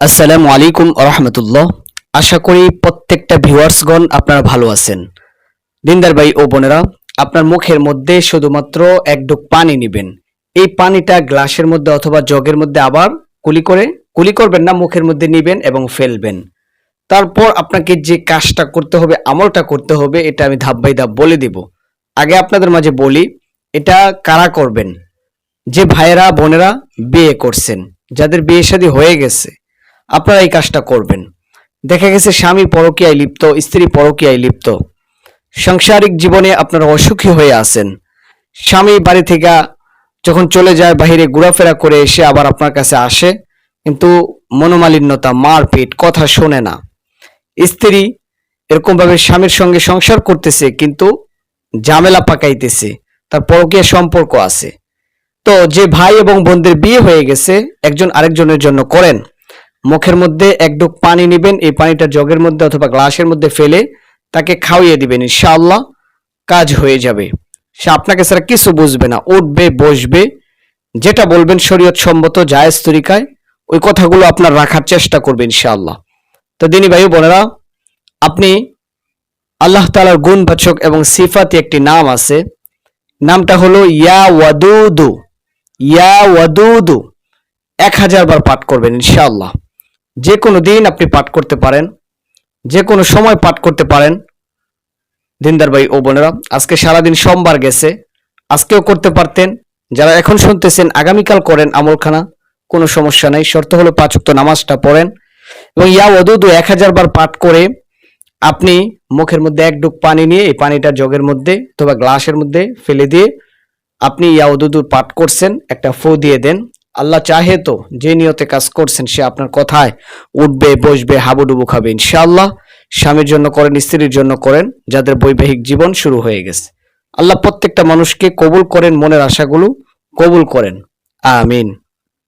আসসালামু আলাইকুম রহমতুল্লাহ। আশা করি প্রত্যেকটা ভিউয়ার্সগণ আপনারা ভালো আছেন। দিনদার ভাই ও বোনেরা, আপনার মুখের মধ্যে শুধুমাত্র এক ডুক পানি নেবেন। এই পানিটা গ্লাসের মধ্যে অথবা জগের মধ্যে আবার কুলি করে, কুলি করবেন না, মুখের মধ্যে নেবেন এবং ফেলবেন। তারপর আপনাকে যে কাজটা করতে হবে, আমলটা করতে হবে, এটা আমি ধাপ বাই ধাপ বলে দিব। আগে আপনাদের মাঝে বলি, এটা কারা করবেন? যে ভাইয়েরা, বোনেরা বিয়ে করছেন, যাদের বিয়ে শাদী হয়ে গেছে আপনারা এই কাজটা করবেন। দেখা গেছে স্বামী পরকীয়ায় লিপ্ত, স্ত্রী পরকীয়ায় লিপ্ত। সাংসারিক জীবনে আপনারা অসুখী হয়ে আছেন। স্বামী বাড়ি থেকে যখন চলে যায় বাইরে ঘোরাফেরা করে এসে আবার আপনার কাছে আসে, কিন্তু মনোমালিন্যতা, মারপিট, কথা শোনে না। স্ত্রী এরকম ভাবে স্বামীর সঙ্গে সংসার করতেছে, কিন্তু ঝামেলা পাকাইতেছে, তার পরকীয়া সম্পর্ক আছে। তো যে ভাই এবং বোনদের বিয়ে হয়ে গেছে, একজন আরেকজনের জন্য করেন। মুখের মধ্যে এক ডুক পানি নেবেন, এই পানিটা জগের মধ্যে অথবা গ্লাসের মধ্যে ফেলে তাকে খাওয়িয়ে দিবেন, ইনশাআল্লাহ কাজ হয়ে যাবে। সে আপনাকে ছাড়া কিছু বুঝবে না, উঠবে, বসবে, যেটা বলবেন শরীয়ত সম্মত জায়েজ তরিকায়, ওই কথাগুলো আপনার রাখার চেষ্টা করবেন ইনশাআল্লাহ। তো দিনী ভাই বোনেরা, আপনি আল্লাহ তালার গুণবাচক এবং সিফাতি একটি নাম আছে, নামটা হলো ইয়া ওয়াদুদু ইয়া ওয়াদুদু। এক হাজার বার পাঠ করবেন, ইনশাআল্লাহ। যে কোনো দিন আপনি পাঠ করতে পারেন, যে কোনো সময় পাঠ করতে পারেন। দিনদার ভাই ও বোনেরা, আজকে সারাদিন সোমবার গেছে। আজকেও করতে পারতেন। যারা এখন শুনতেছেন, আগামীকাল করেন আমলখানা, কোনো সমস্যা নেই। শর্ত হলো পাঁচক্ত নামাজটা পড়েন। এবং ইয়া ওদুদু এক হাজার বার পাঠ করে আপনি মুখের মধ্যে এক ডুক পানি নিয়ে এই পানিটা জগের মধ্যে অথবা গ্লাসের মধ্যে ফেলে দিয়ে আপনি ইয়া ইয়াউদুদু পাঠ করছেন, একটা ফু দিয়ে দেন। আল্লাহ চাহে তো যে নিয়তে কাজ করছেন সে আপনার কথায় উঠবে, বসবে, হাবুডুবু খাবে। ইনশাআল্লাহ স্বামীর জন্য করেন, স্ত্রীর জন্য করেন, যাদের বৈবাহিক জীবন শুরু হয়ে গেছে। আল্লাহ প্রত্যেকটা মানুষকে কবুল করেন মনের আশাগুলো, কবুল করেন। আমিন।